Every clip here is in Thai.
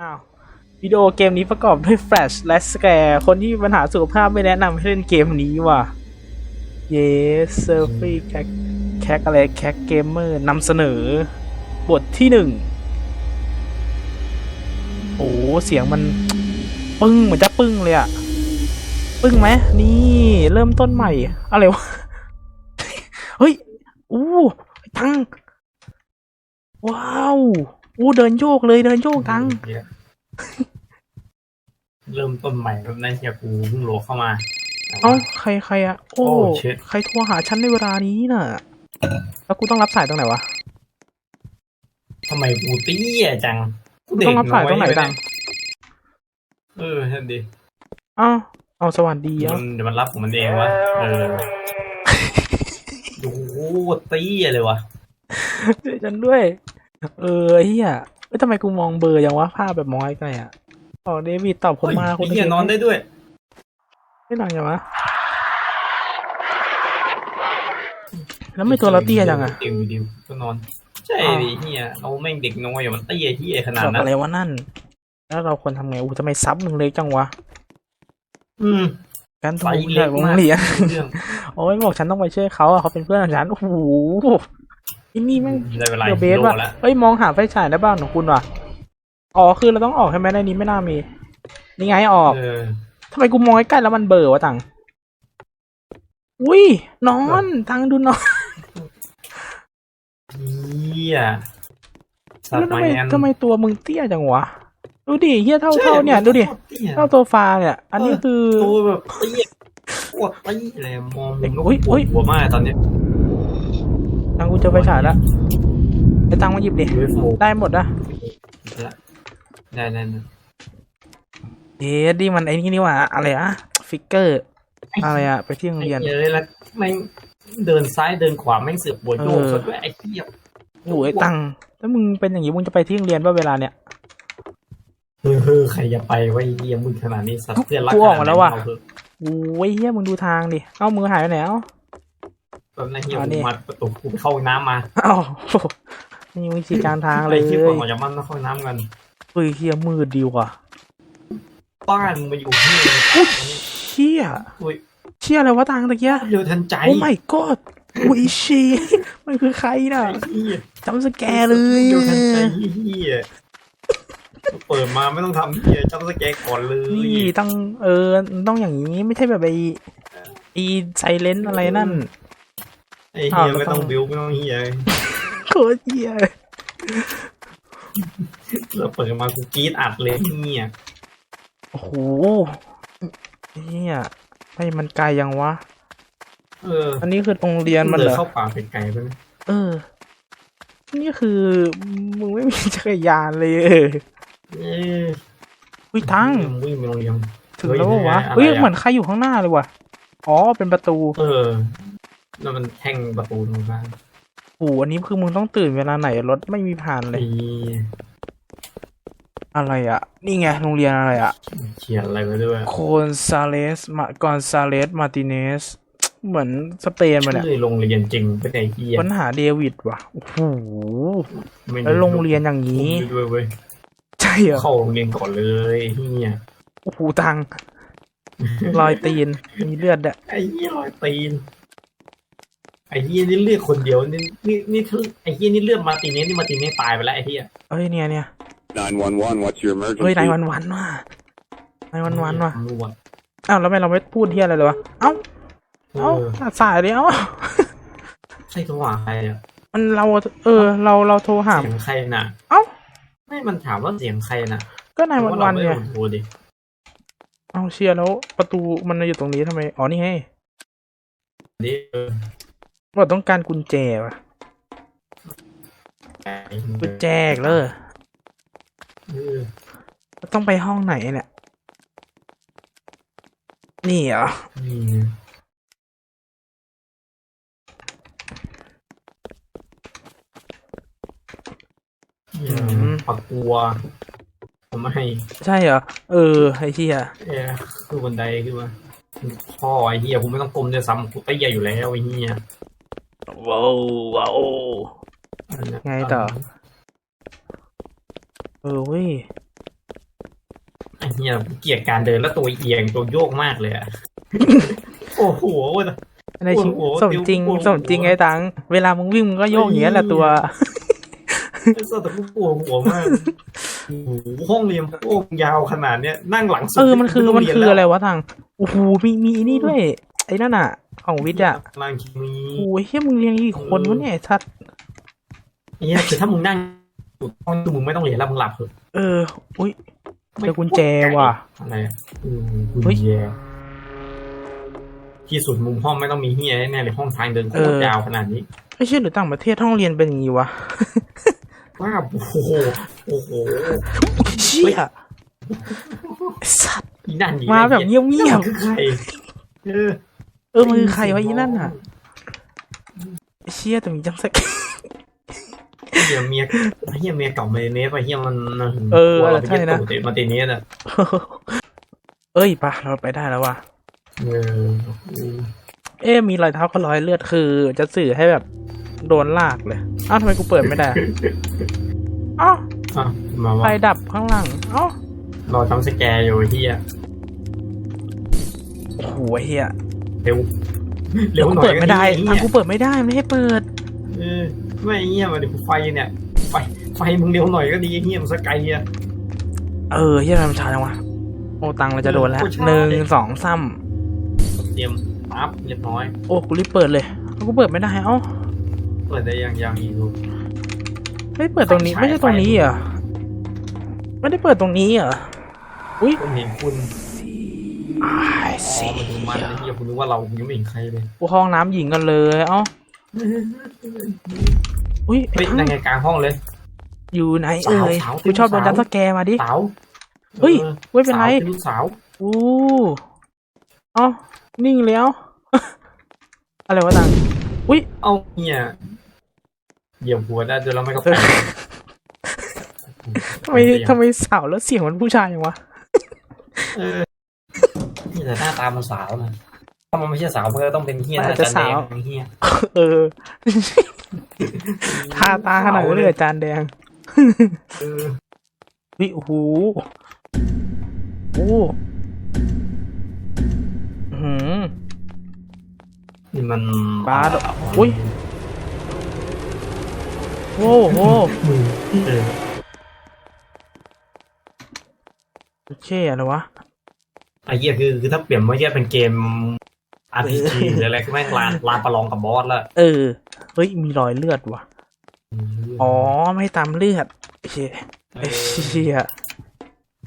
อ้าววิดีโอเกมนี้ประกอบด้วยแฟลชและสแกร์คนที่มีปัญหาสุขภาพไม่แนะนำให้เล่นเกมนี้ว่ะ เยสเซอร์ฟี่แคคแคคอะไรแคคเกมเมอร์นำเสนอ บทที่หนึ่งโอ้เสียงมัน ปึ้งเหมือนจะปึ้งเลยอะปึ้งไหมนี่เริ่มต้นใหม่ อะไรวะ เฮ้ย อู้ ตัง ว้าว อู้เดินโยกเลยเดินโยกตังเหี้ยเริ่มต้นใหม่แล้วนะเฮียกูเพิ่งโหลดเข้ามา เอ้าใครใครอะโอ้โอ้ shit ใครโทรหาฉันในเวลานี้น่ะ แล้วกูต้องรับสายตรงไหนวะทำไมกูเตี้ยจังกูเด็กต้องรับสายตรงไหนอยตัง เออนั่นดิเอ้าเอาสวัสดีเดี๋ยวอะมันเดี๋ยวมันรับของมันเองวะเออโอ้โหเตี้ยเลยวะช่วยฉันด้วย เออเฮียเอ้ยทำไมกูมองเบลอร์ยังวะภาพแบบมองใกล้ๆอะอ๋อเดวิดตอบผมมาเฮ้ยคุณไอ้เฮียนอนได้ด้วยไม่ดังยังวะแล้วไม่ตัวเราเตี้ยจังอะเตียงวิดีโอก็นอน ใช่อ้าวดิเฮียเราแม่งเด็กน้อยอย่ามันเตี้ยเฮียขนาดแบบนั้นอะไรวะนั่น แล้วเราควรทำไงอู้ทำไมซับมึงเล็กจังวะ อืมการถูไซกส์จาเล็กกโรงมากเรียนเรื่องโอ้ยบอกฉันต้องไปช่วยเขาอะเขาเป็นเพื่อนของฉันโอ้โห อินนี่แม่งได้เวลาเดอะเบสโลว่ะแล้วเฮ้ยมองหาไฟฉายได้บ้างของคุณว่ะ อ๋อคือเราต้องออกใช่ไหมในนี้ไม่น่ามี นี่ไงออกเออทำไมกูมองใกล้ๆแล้วมันเบลอวะตังอุ้ยนอนตังดูนอนเฮียสัตแล้วว์ทำไมไมแอนทำไมตัวมึงเตี้ยจังวะ ดูดิเฮียเท่าเท่าเนี่ย ดูดิเท่าโซฟาเนี่ย อันนี้คือตัวแบบเตี้ยปวดเตี้ยเลยมองมึงก็อุ๊ยปอุ๊วดยหัวมากตอนเนี้ย ตังกูเจอไฟฉายแล้วไอ้ตังมาหยิบดิยูเอฟโอได้หมดนะได้ได้ได้เอ๊ะดิมันไอ้นี่นี่หว่าอะไรอะฟิกเกอร์ อะไรอะไปที่โรงเรียนไอ้เยอะแล้วแม่งเดินซ้ายเดินขวาแม่งเสือกบวโยกเออซะด้วยไอ้เหี้ยโอ้ยตังแล้วมึงเป็นอย่างงี้มึงจะไปที่โรงเรียนว่าเวลาเนี่ย เฮ้ยเฮ้ยใครจะไปวะไอ้เหี้ยมึงขนาดนี้สัตว์เพื่อนรักกูออกมาแล้วว่ะ ขนดไหนเอเถอโอ้ยเฮียมึงดูทางดิ เอ้ามือหายไปไหนเอ้า แบบนั้นเหี้ยอ๋อนี่กูมาประตูกูไปเข้าห้องน้ำมาเอ้านี่วิธีการทางเลยไอ้ที่ก่อนออกจากบ้านต้องเข้าห้องน้ำกันเฮ้ยเฮียมืดดีว่ะบ้านมึงมาอยู่ที่เชี่ยอุ้ยเชี่ยอะไรวะตังตะเกียเร็วทันใจโอ้ my god อุ้ยชีมันคือใครน่ะไอ้เหี้ยจำสแกร์เลยเดี๋ยวทันใจอะเฮียเปิดมาไม่ต้องทำเฮียจับสแกนก่อนเลยนี่ต้องเออต้องอย่างนี้ไม่ใช่แบบไอไอีไซเลนอะไรนั่น ไอ้เฮียไม่ต้องบิวไม่ต้องเฮียโคตรเฮียเราเปิดมากูกรีดอัดเลยเฮียโอ้โหเฮียให้มันไกลยังวะ เออ อันนี้คือโรงเรียนมันเหรอเข้าป่าเป็นไกลไปไหมเออ นี่คือมึงไม่มีจักรยานเลยเออเอออุ้ยทั้งวิ่งไปโรงเรียนถึงแล้ววะเฮ้เฮ้ยยอะไรอะเหมือนใครอยู่ข้างหน้าเลยว่ะอ๋อเป็นประตู เออ แล้วมันแท่งประตูตรงกลางโอ้โหอันนี้คือมึงต้องตื่นเวลาไหนรถไม่มีผ่านเลไอ้ยอะไรอะ นี่ไงโรงเรียนอะไรอะ เขียนอะไรไว้ด้วยโคอนซาเลสมากอนซาเลส มาติเนส เหมือนสเปนมาเนี่ยชื่อโรงเรียนจริงไม่ใช่เฮียค้นหาเดวิดว่ะ โอ้โห ไม่แล้วโรงเรียนอย่างนี้นี้ด้วยเว้ยใช่เหรอเข้าโรงเรียนก่อนเลยเฮียโอ้โหตังรอยตีน มีเลือดอะไอ้เหี้ยรอยตีนไอ้เหี้ยนี่เลือดคนเดียวนี่นี่นี่คือไอ้เหี้ยนี่เลือดมาร์ติเนสนี่มาร์ติเนสตายไปแล้วไอ้เหี้ยเอ้ยเนี่ยเนี่ย 911, what's your เฮ้ย emergency? นายวันวันว่ะนายวันวันว่ะตำรวจอ้าวแล้วทำไมเราไม่พูดเที่ยอะไรเลยวะเอ้าเอเอ้าอตัดสายเลยเอ้าใครโทรหาใครอะมันเราเออ เราเราโทรหา เสียงใครน่ะเอ้า ไม่มันถามว่าเสียงใครน่ะก็นายวันวันพราะเนี่เรายไม่ได้โทรดิเอาเชียร์แล้วประตูมันอยู่ตรงนี้ทำไม อ๋อนี่ไงดิเออ เราต้องการกุญแจว่ะกุญแจเลยเออต้องไปห้องไหนเนี่ย นี่เหรอนี่อืมปักกัวผมไม่ให้ใช่เหรอ เออ ไอ้เชียเออคือบันไดขึ้นมาพ่อไอ้เหี้ยกูไม่ต้องกลมด้วยซ้ำกูเตี้ยอยู่แล้วไอ้เหี้ย ว้าวว้าวไงต่อ เออเว้ยเฮียเกลียดการเดินแล้วตัวเอียงตัวโยกมากเลยอะโอ้โหเว้ยในชีวิตโอ้โหสมจริงเดี๋ยวสมจริงไอ้ตังเวลามึงวิ่งมึงก็โยกอย่างเงี้ยแหละตัวไอ้สัตว์แต่กูปวดหัวมากโอ้โหห้องเรียนโอ้ยาวขนาดเนี้ยนั่งหลังสุดเออมันคือไต้งมันเรียคือแล้วอะไรวะตังโอ้โหมีมีไอ้นี่ด้วย ไอ้นั่นอะ ของวิทย์อะร่างเคมีโอ้ยเฮียมึงเรียนกี่คนวะเนี่ยไอ้ชัดไอ้เหี้ยคือถ้ามึงนั่งอยู่ห้องคือมึงไม่ต้องเรียนแล้วมึงหลับเถอะเออ อุ้ยเจอกุญแจว่ะอะไรอะอืมกุญเฮ้ยแจที่สุดมุมห้องไม่ต้องมีเฮียแน่ๆเลยห้องทางเดินโคเอตรอยาวขนาดนี้ไม่ใช่หรือต่างประเทศห้องเรียนเป็นอย่างงี้วะว่าโอ้โหโอ้โหเชี่ยไอ้สัตว์อีนั่นดีมาแบบเงียบนั่นๆคือใครเออ เออมันคือใครวะอีนั่นอะไอ้เชี่ยแต่มีจังสักเฮียเมียเฮียเมียเก่าเมเนสไปเฮียมันเออหัวเราไปใช่เย็ดนะตูดมาตีเนสอะเอ้ยปะเราไปได้แล้วว่ะเออเอ๊ะมีรอยเท้ากับรอยเลือดคือ จะสื่อให้แบบโดนลากเลยอ้าวทำไมกูเปิดไม่ได้อ้าวอะมาไฟว่าดับข้างหลังอ้าวรอทำสแกร์อยู่ไอ้เฮียโอ้โหไอ้เฮีย เร็วเดี๋ยวกูหน่อเปิดไม่ได้ก็อ้าวเฮีกูยเปิดไม่ได้ไม่ให้เปิดเออไม่เฮียมาดิไฟเนี่ยไฟไฟมึงเร็วหน่อยก็ดีไอ้เฮียมันสกายอะเออเฮียทำไมมันช้าจังวะโอ้ตังค์เราจะโดนแล้วโอ้ช้าหนึ่งดิสองซ้เตรียมปั๊บเรียบร้อยำโอ้กูรีบเปิดเลยอ้าวกูเปิดไม่ได้เอ้าเปิดได้ยังยังอีกดูไม่เปิดตรงนี้ไฟฉายไม่ใช่ตรงนี้เหรอไม่ได้เปิดตรงนี้เหรออุ้ยผมเห็นคุณ ไอ้อ๋อสิมันดูมันไอ้เฮียคุณนึกว่าเรายังไม่เห็นใครเลยกูห้องน้ำหญิงกันเลย เอ้า อุ้ยเฮ้ยนั่งไงกลางห้องเลย อยู่ไหนสาวเอ่ยสาวกูชอบโดนสาวจัมป์สแกร์มาดิ สาวเฮ้ย ออไม่เป็นไร สาวเป็นลูกสาวอู้เอ้านิ่งแล้ว อะไรวะตังอุ้ยเอาเนี่ยเหยียบหัวได้ด้วยแล้วไม่ก็เออทำไมทำไมสาวแล้วเสียงมันผู้ชายอย่างวะ เออนี่ แต่หน้าตามันสาวนะถ้ามันไม่ใช่สาวมันก็ต้องเป็นเฮียมันหอาน้าจจะตาแดสาวงเฮียเออทาตาขนาดนั้นเลยเหรอจานแดงเออวิโอ้โหโอ้อื้อหือนี่มันบาสอุ๊ยโอ้โหมือเออโอเคอะไรวะ ไอ้เหี้ยคือคือถ้าเปลี่ยนเมื่อกี้เป็นเกม RPG หรืออะไรก็แม่งลานลานประลองกับบอสละเออ เฮ้ย มีรอยเลือดว่ะ อ๋อ ไม่ให้ตามเลือดโอเคเอไอ้อเชี่ย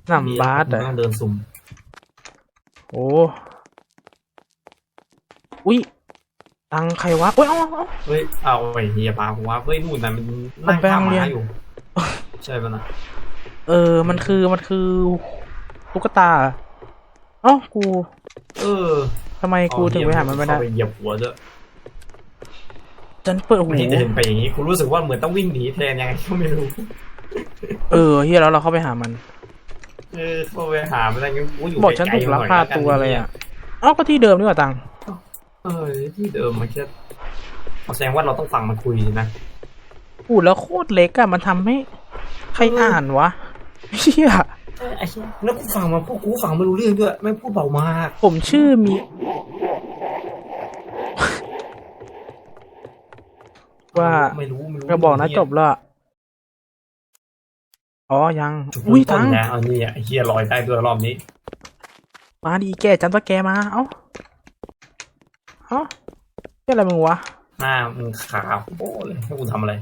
หนำบาสอะอะต้องเดินสุ่ม โอ้ อุ้ยตังใครวะโอ้ยเอาเอาเอาเฮ้ย เอาไอ้เหี้ยพาหัวเฮ้ยนู่นน่ะมันนั่งผมไปข้ามโรงเรียม้านอยู่ ใช่ปะนะ เออ มันคือ มันคือตุ๊กตา เอ้ากูเออทำไมกูถึงไปหามันไม่ได้เข้าไปเหยียบหัวด้วยฉันเปิดหูไม่ได้เดินไปอย่างนี้กูรู้สึกว่าเหมือนต้องวิ่งหนีแทนยังไงก็ไม่รู้ เออเฮียแล้วเราเข้าไปหามัน เออเข้าไปหามันอะไรเงี้ยกูอยู่บอกฉันถูกลักพาตัวอะไรอะเอ้าก็ที่เดิมนี่หว่าตังเออที่เดิมมันแค่แสดงว่าเราต้องฟังมันคุยนะพูดแล้วโคตรเล็กอะมันทำให้ ใครอ่านวะเฮียเออ ไอ้เหี้ยแล้วกูฟังมันพวกกูฟังไม่รู้เรื่องด้วยไม่งพูดเบามากผมชื่อมี ว่าไม่รู้ไม่รู้ก็บอกนะจบแล้วอะอ๋อยังจุดอุ้ยเริ่มต้ตันงนะเอานี่ไอ้เฮียลอยได้ด้วยรอบนี้ มาดีแกจันตะแกมา เอ้าเอ้าเรียกอะไรมึงวะหน้ามึงขาวโบ้เลยให้กูทำอะไร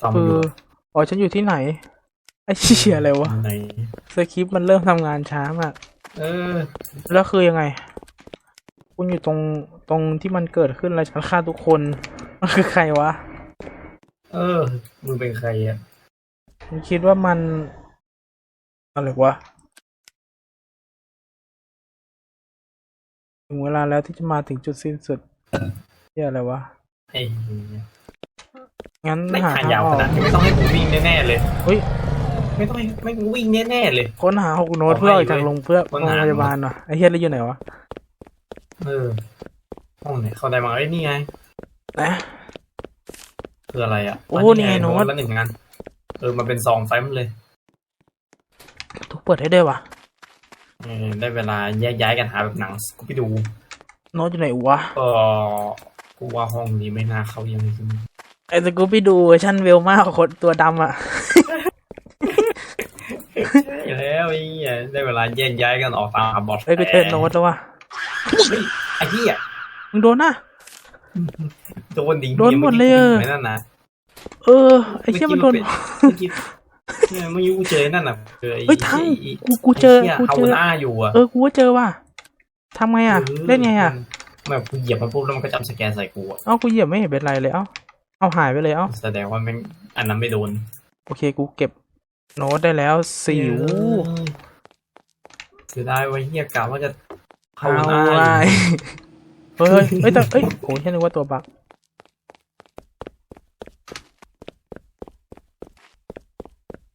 ฟังคือยู่ออ๋อฉันอยู่ที่ไหนไอ้ เชี่ยอะไรวะไหนสคริปต์มันเริ่มทำงานช้ามากเออ แล้วคือยังไง คุณอยู่ตรงตรงที่มันเกิดขึ้นแล้วฉันฆ่าทุกคนมันคือใครวะ เออ มึงเป็นใครอะผมคิดว่ามันอะไรวะถึงเวลาแล้วที่จะมาถึงจุดสิ้นสุดเหียอะไรวะ ไอ้เหี้ยงั้นไม่หาขายทางยาวอขอกนาดนี้ไม่ต้องให้กูวิ่งแน่ๆเลย เฮ้ย ไม่ต้องให้ไม่กูวิ่งแน่ๆเลย ค้นหาหกโน้ตเอาเพื่อออกให้จากเว้ยโรงเพื่อค้นโรงหาพยาบาลหน่อยไอ้เฮียแล้วอยู่ไหนวะเออห้องไหนเข้าได้มาไอ้ยนี่ไงนะ คืออะไรอะโอ้นี่ไงโน้ตแล้วหนึ่งงานเออมันเป็นซองไฟมันเลยถูกเปิดให้ด้วยวะเออได้เวลาแยกย้ายกันหาแบบหนังกูไปดูโน้ตอยู่ไหนวะก็กูว่าห้องนี้ไม่น่าเข้ายังไงไอ้สกูปไปดูเวอร์ชันเวลมากกว่าคนตัวดำอะ ใช่แล้วไอ้เหี้ยได้เวลาแยกย้ายกันออกตามหาบอสเอ้ยกูเจอโน้ตแล้วว่ะเฮ้ยไอ้เหี้ยมึงโดนนะ โดนดิงโดนหมดเลยอะไม่นั่นนะเออไอ้เชี่ยมันโดน เมื่อกี้เนี่ยเมื่อกี้กูเจอนั่นน่ะเจอไอ้เฮ้ยทั้งไอ้กูกูเจอไหี้ยกูเขาเจอหน้าอยู่อะเออกูก็เจอว่ะทำไงอะ เล่นไงอะ แบบกูเหยียบมันปุ๊บแล้วมันก็จำสแกนใส่กูอะเอ้ากูเหยียบไม่เห็นเป็นไรเลยเอ้าเอาหายไปเลยเอ้าแสดงว่ามันอันนั้นไม่โดน โอเคกูเก็บ โน้ตได้แล้วสิวเสียดายไว้เฮียกะว่าจะเอาภาวนาไว้อยู่เฮ้ย เฮ้ยแต่เอ้ยโหฉันนึกว่าตัวบัก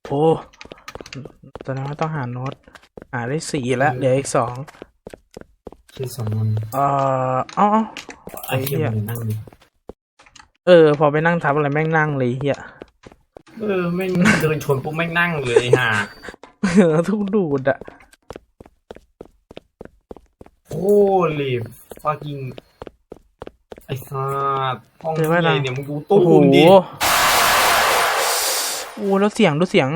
โอ้แสดงว่าต้องหาโน้ตหาได้สี่แล้วเหลืออีกสองชื่อสองมันเอ่อเอ้าเอ้าไอ้เฮียมันนั่งดิเออ พอไปนั่งทับอะไรแม่งนั่งเลยเฮีย เออแม่งเดินชนปุ๊บแม่งนั่งเลยห่าเออทุกดูดอะโอ้ลีฟักกิ้งไอ้สัสห้องเฮียเนี่ยมึงดูตู้โอ้โหดิโอ้แล้วเสียงดูเสียง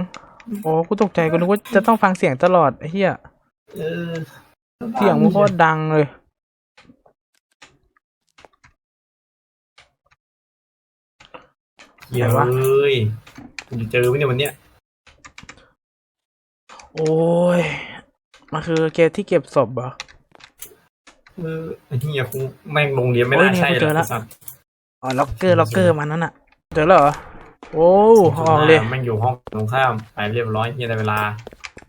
โอ้กูตกใจกูนึกว่าจะต้องฟังเสียงตลอดไอ้เฮียเออ เสียงมันโคตรดังเลย เฮียเอ้ยกูจะเจอไหมเนี่ยวันเนี้ยโอ้ย มันคือเกมที่เก็บศพเหรอ เออไอ้เฮียคงแม่งโรงเรียนไม่โอ้ยน่าเนี่ยใช่กูเจอหรละอกไอ้สัสอ๋อ ล็อกเกอร์ ล็อกเกอร์มันนั่นอะเจอแล้วเหรอ โอ้ออกเลย แม่งอยู่ห้องตรงข้ามไปเรียบร้อยเฮียได้เวลา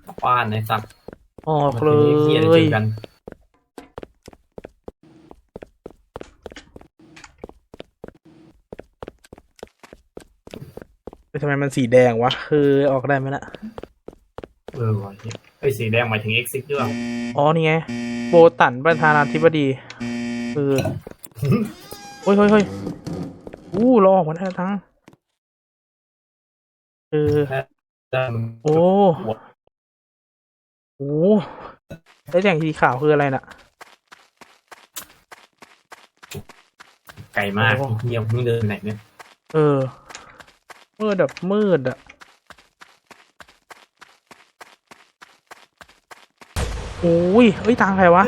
กลับบ้านไอ้สัสออกเลวันนี้เฮียได้เจย อกัน เฮ้ยทำไมมันสีแดงวะ คือออกได้ไหมนะเออว่ะเหี้ยไอ้ยสีแดงหมายถึง X6 ด้วยอ๋อนี่ไงโบตันประธานาธิบดีคือเฮ้ยเฮ้ยเฮ้ยอู้เราออกมาได้แล้วทั้งเออได้มึงโอ้โอ้แล้วอย่างสีขาวคืออะไรน่ะ ไกลมากโอ้เฮียมึงเดินไหนเนี่ย เออ มืดแบบมืดอะโอ้ยเอ้ยทางใครวะ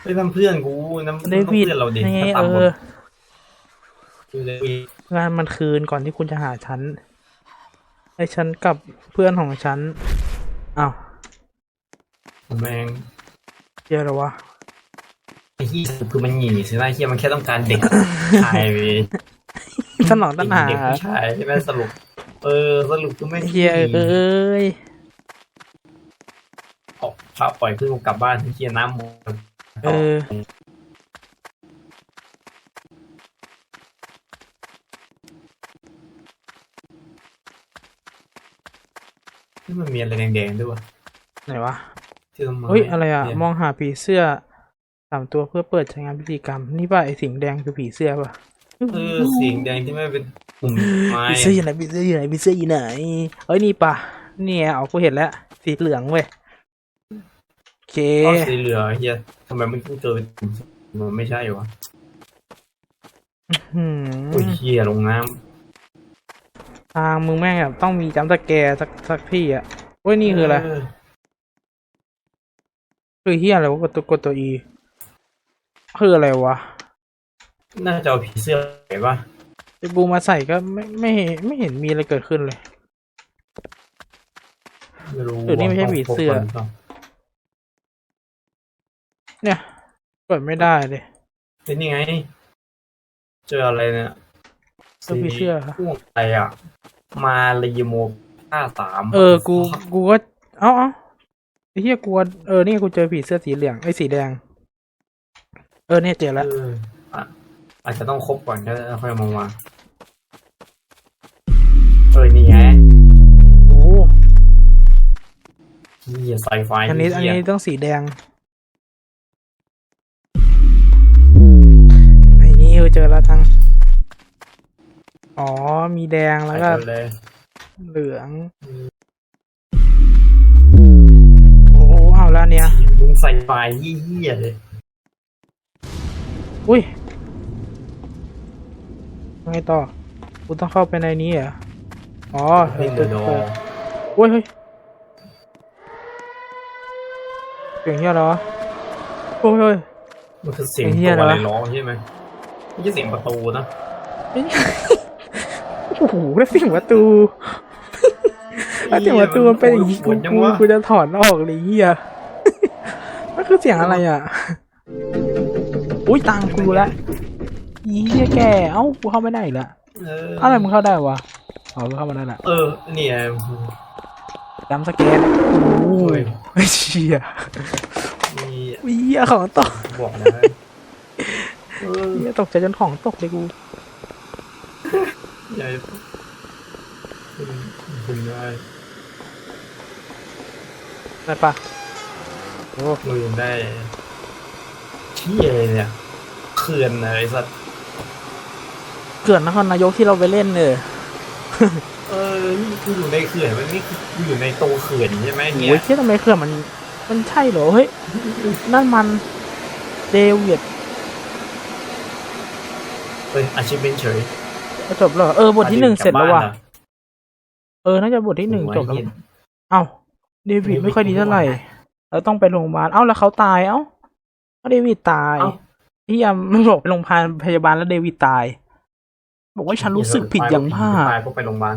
เฮ้ยนั่นเพื่อนกูนั่นเดนั่นวิดเพื่อนเราดินี่ไงถ้าเอตามบทอคือเดวิดงานมันคืนก่อนที่คุณจะหาฉันไอ้ฉันกับเพื่อนของฉันอ้าวแม่งเจอแล้ววะไอ้เฮียคือมันหนีสินะไอ้เฮียมันแค่ต้องการเด็กชายไป สนองตัณหาเด็กผู้ชายใช่ไหมสรุป เออสรุปคือไม่ไอ้เฮียเอ้ยออกพาปล่อยเพื่อนกูกลับบ้านไอ้เฮียน้ำหมดเออที่มันมีอะไรแดงๆด้วยวะไหนวะที่ต้นไม้เฮ้ยอะไรอะเนี่ยมองหาผีเสื้อสามตัวเพื่อเปิดใช้งานพิธีกรรม นี่ป่ะไอสิ่งแดงคือผีเสื้อป่ะ เออสีแดงที่ไม่เป็นปุ่มไม้ผีเสื้ออยู่ไหนผีเสื้ออยู่ไหนผีเสื้ออยู่ไหนเอ้ยนี่ป่ะเนี่ยเอากูเห็นแล้วสีเหลืองเว้ยโอเคอ๋อสีเหลืองไอ้เฮียทำไมมันเพิ่งเจอเป็นปุ่มมันไม่ใช่วะหืโอ้ยมเฮียลงน้ทางมึงแม่งแบบต้องมีจัมป์สแกร์สักสักที่อะเว้ยำนี่คืออะไรเคือเฮียอะไรวะกดตัวกดตัวอีคืออะไรวะ น่าจะเอาผีเสื้อไปปะไอบูมาใส่ก็ไม่ไม่เห็นไม่เห็นมีอะไรเกิดขึ้นเลย ไม่รู้หรือนี่ไม่ใช่ผีเสื้อว่าขาพกกันหรือปล่าเนี่ยเปิดไม่ได้เลยเป็นยังไง เจออะไรเนี่ยเจอผีเสื้อพวกอะไรอะ มารีโมห้าสามเออ กู กูก็เอ้าเอ้าไอ้เหี้ยกูว่าเออ นี่กูเจอผีเสื้อสีเหลืองไอ้สีแดง เออเนี่ยเจอแล้ว เออ อะอาจจะต้องครบก่อนก็ค่อยมาวางเออนี่ไงโอ้เฮียไซไฟอันนี้อันเหี้ยนี้ต้องสีแดงไอ้นี่เจอแล้วทั้งอ๋อมีแดงแล้วก็ไปเลยเหลืองโอ้เอาแล้วเนี้ยมึงใส่ไฟเหี้ยๆเลยอุ้ย ไงต่อกูต้องเข้าไปในนี้เหรออ๋อเล่นเดอะดอปิดโอ้ยเฮ้ยเสียงเฮียอะไรวะโอ้ยเฮ้ยมันคือเสียงไอ้เหี้ตัยวเหรออะไรร้องใช่ไหมไม่ใช่เสียงประตูนะโอ้โหแล้วเสียงประตูแล้วเสียงประตูมันเป็นอย่างนี้กูปวดจังกูวะกูจะถอนออกเลยเฮียมันคือเสียงอะไรอะอุ้ยตังกูรู้แล้ว อีเฮียแก เอ้ากูเข้าไม่ได้อีกแล้วเอออะไรมึงเข้าได้วะอ๋อมึงเข้ามาได้ละเออเนี่ยจำสแกนโอ้ยเชี่ยมีเฮียของตกบอกนะเออเฮียตกใจจนของตกเลยกูใหญ่คุณได้ได้ปะโอ้มือได้เชี่ยเลยเนี่ยเขื่อนอะไรสัตว์ เกิดนครนายกที่เราไปเล่นเลยเออนี่กูอยู่ในเขื่อนมันนี่คือกูอยู่ในตัวเขื่อนใช่ไหมเนี่โอ้ยยเชี่ยทำไมเครื่องมัน มันใช่เหรอเฮ้ยนั่นมันเดวิดเฮ้ยอาชีพเป็นเฉยจบแล้วเหรอเออบทที่หนึ่งเสร็จแล้วว่ะกบบ้านเออน่าจะบทที่หนึ่งโอ้ยจบแล้วเหี้ยเอ้าเดวิดไม่ค่อยดีเท่าไหร่เราต้องไปโรงพยาบาลเอ้าแล้วเขาตายเอ้าเดวิดตายเอ้าที่ยามันบอกไปโรงพยาบาลพยาบาลแล้วเดวิดตาย บอกว่าฉันรู้สึกผิดอย่างมากตายก็ไปโรงพยาบาล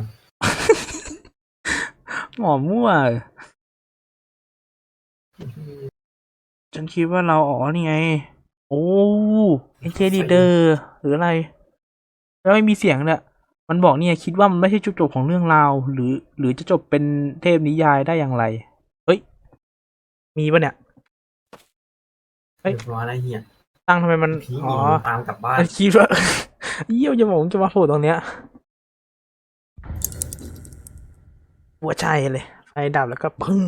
หมอมั่ว ฉันคิดว่าเราอ๋อนี่ไง โอ้เอเคดีเดอร์หรืออะไร แล้วไม่มีเสียงเนี่ยมันบอกเนี่ยคิดว่ามันไม่ใช่จุดจบของเรื่องราว หรือ หรือจะจบเป็นเทพนิยายได้อย่างไร เฮ้ย มีปะเนี่ยเฮ้ยเรียบร้อยแล้วเฮียตั้งทำไมมันผีหอ๋นีอตามกลับบ้านมันคิดว่า เยี่ยวจะบอกว่าจะมาโผล่ตรงเนี้ยหัวใจเลยไฟดับแล้วก็พึ่ง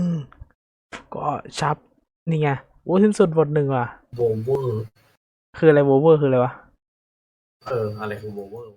ก็ชับ นี่ไงโอ้สิ้นสุดบทหนึ่งว่ะโบเวอร์ คืออะไรโวเวอร์คืออะไรวะ เออ อะไรคือโบเวอร์